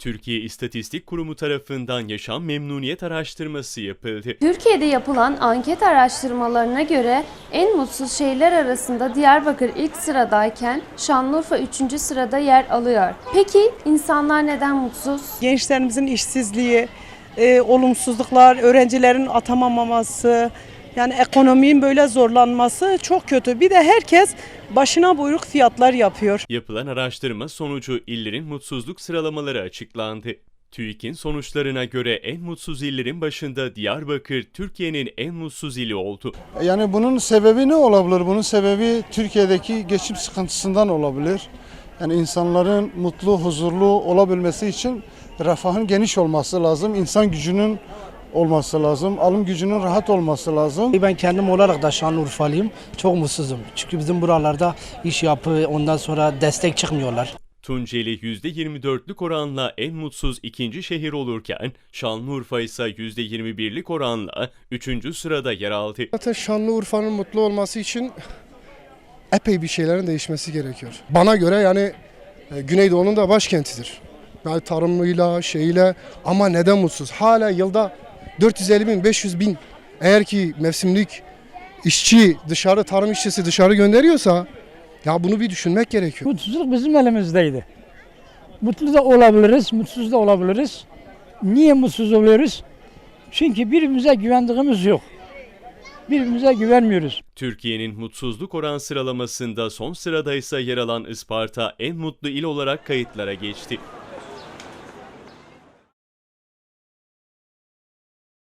Türkiye İstatistik Kurumu tarafından yaşam memnuniyet araştırması yapıldı. Türkiye'de yapılan anket araştırmalarına göre en mutsuz şehirler arasında Diyarbakır ilk sıradayken Şanlıurfa 3. sırada yer alıyor. Peki insanlar neden mutsuz? Gençlerimizin işsizliği, e, olumsuzluklar, öğrencilerin atamamaması, yani ekonominin böyle zorlanması çok kötü. Bir de herkes başına buyruk fiyatlar yapıyor. Yapılan araştırma sonucu illerin mutsuzluk sıralamaları açıklandı. TÜİK'in sonuçlarına göre en mutsuz illerin başında Diyarbakır, Türkiye'nin en mutsuz ili oldu. Yani bunun sebebi ne olabilir? Bunun sebebi Türkiye'deki geçim sıkıntısından olabilir. Yani insanların mutlu, huzurlu olabilmesi için refahın geniş olması lazım. İnsan gücünün olması lazım. Alım gücünün rahat olması lazım. Ben kendim olarak da Şanlıurfalıyım. Çok mutsuzum. Çünkü bizim buralarda iş yapı ondan sonra destek çıkmıyorlar. Tunceli %24'lük oranla en mutsuz ikinci şehir olurken Şanlıurfa ise %21'lik oranla 3. sırada yer aldı. Zaten Şanlıurfa'nın mutlu olması için epey bir şeylerin değişmesi gerekiyor. Bana göre yani e, Güneydoğu'nun da başkentidir. Yani tarımıyla, şeyiyle ama neden mutsuz? Hala yılda 450 bin, 500 bin eğer ki mevsimlik işçi dışarı, tarım işçisi dışarı gönderiyorsa ya bunu bir düşünmek gerekiyor. Mutsuzluk bizim elimizdeydi. Mutlu da olabiliriz, mutsuz da olabiliriz. Niye mutsuz oluyoruz? Çünkü birbirimize güvendiğimiz yok. Birbirimize güvenmiyoruz. Türkiye'nin mutsuzluk oran sıralamasında son sırada ise yer alan Isparta en mutlu il olarak kayıtlara geçti.